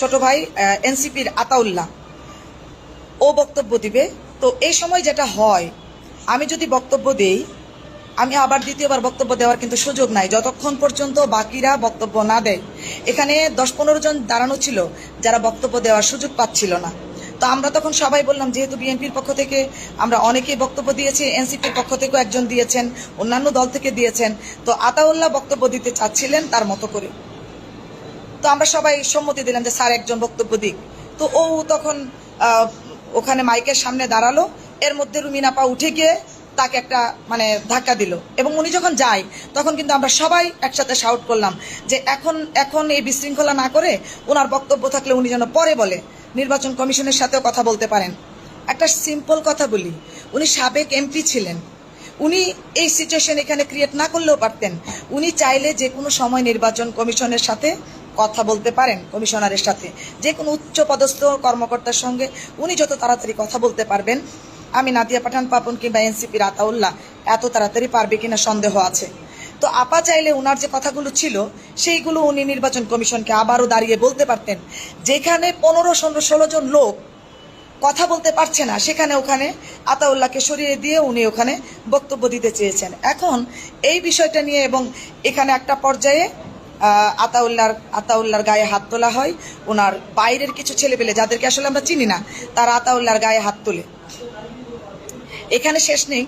ছোট ভাই এনসিপির আতাউল্লাহ। ও বক্তব্য দিবে। তো এই সময় যেটা হয়, আমি যদি বক্তব্য দেই, আমি আবার দ্বিতীয়বার বক্তব্য দেওয়ার কিন্তু সুযোগ নাই। যতক্ষণ পর্যন্ত বাকিরা বক্তব্য না দেয়। এখানে দশ পনেরো জন দাঁড়ানো ছিল, যারা বক্তব্য দেওয়ার সুযোগ পাচ্ছিল না। তো আমরা তখন সবাই বললাম, যেহেতু বিএনপির পক্ষ থেকে আমরা অনেকেই বক্তব্য দিয়েছি, এনসিপির পক্ষ থেকেও একজন দিয়েছেন, অন্যান্য দল থেকে দিয়েছেন, তো আতাউল্লাহ বক্তব্য দিতে চাচ্ছিলেন তার মতো করে। তো আমরা সবাই সম্মতি দিলাম যে স্যার একজন বক্তব্য দিক। তো ও তখন ওখানে মাইকের সামনে দাঁড়াল। এর মধ্যে রুমিনাপা উঠে গিয়ে তাকে একটা মানে ধাক্কা দিল এবং উনি যখন যায়, তখন কিন্তু আমরা সবাই একসাথে শাউট করলাম যে এখন এখন এই বিশৃঙ্খলা না করে ওনার বক্তব্য থাকলে উনি যেন পরে বলে, নির্বাচন কমিশনের সাথেও কথা বলতে পারেন। একটা সিম্পল কথা বলি, উনি সাবেক এমপি ছিলেন। উনি এই সিচুয়েশন এখানে ক্রিয়েট না করলেও পারতেন। উনি চাইলে যে কোনো সময় নির্বাচন কমিশনের সাথে কথা বলতে পারেন কমিশনারের সাথে। যে কোনো উচ্চ পদস্থ কর্মকর্তার সঙ্গে উনি যত তাড়াতাড়ি কথা বলতে পারবেন। আমি নাদিয়া পাঠান, পাপন কিংবা এনসিপির আতাউল্লাহ এত তাড়াতাড়ি পারবে কিনা সন্দেহ আছে। তো আপা চাইলে উনার যে কথাগুলো ছিল, সেইগুলো উনি নির্বাচন কমিশনকে আবারও দাঁড়িয়ে বলতে পারতেন। যেখানে পনেরো, ষোলো ষোলো জন লোক কথা বলতে পারছে না, সেখানে ওখানে আতাউল্লাহকে সরিয়ে দিয়ে উনি ওখানে বক্তব্য দিতে চেয়েছেন। এখন এই বিষয়টা নিয়ে এবং এখানে একটা পর্যায়ে আতাউল্লার আতাউল্লাহর গায়ে হাত তোলা হয়। ওনার বাইরের কিছু ছেলেপেলে যাদেরকে আসলে আমরা চিনি না, তারা আতাউল্লার গায়ে হাত তোলে। এখানে শেষ নেই।